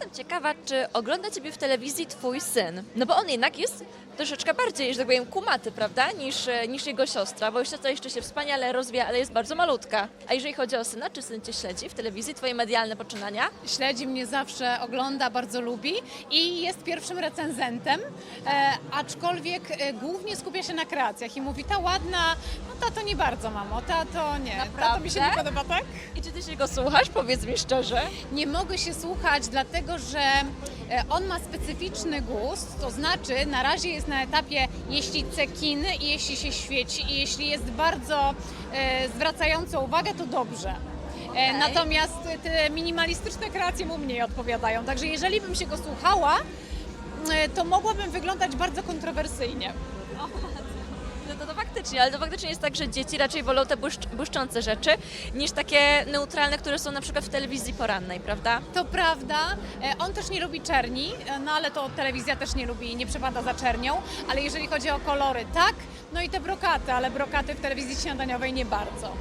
Jestem ciekawa, czy ogląda Ciebie w telewizji Twój syn. No bo on jednak jest troszeczkę bardziej, że tak powiem, kumaty, prawda, niż, niż jego siostra, bo już siostra jeszcze się wspaniale rozwija, ale jest bardzo malutka. A jeżeli chodzi o syna, czy syn Cię śledzi w telewizji, Twoje medialne poczynania? Śledzi mnie zawsze, ogląda, bardzo lubi i jest pierwszym recenzentem, e, aczkolwiek e, głównie skupia się na kreacjach i mówi, ta ładna, no ta to nie bardzo mamo, ta to nie, ta to mi się nie Naprawdę? podoba, tak? I czy Ty się go słuchasz? Powiedz mi szczerze. Nie mogę się słuchać, dlatego że e, on ma specyficzny gust, to znaczy na razie jest na etapie jeśli cekiny i jeśli się świeci i jeśli jest bardzo e, zwracająco uwagę, to dobrze. E, Okej. Natomiast te minimalistyczne kreacje mu mniej odpowiadają. Także jeżeli bym się go słuchała, e, to mogłabym wyglądać bardzo kontrowersyjnie. Faktycznie, ale to faktycznie jest tak, że dzieci raczej wolą te błyszcz, błyszczące rzeczy, niż takie neutralne, które są na przykład w telewizji porannej, prawda? To prawda, e, on też nie lubi czerni, e, no ale to telewizja też nie lubi i nie przepada za czernią, ale jeżeli chodzi o kolory, tak, no i te brokaty, ale brokaty w telewizji śniadaniowej nie bardzo.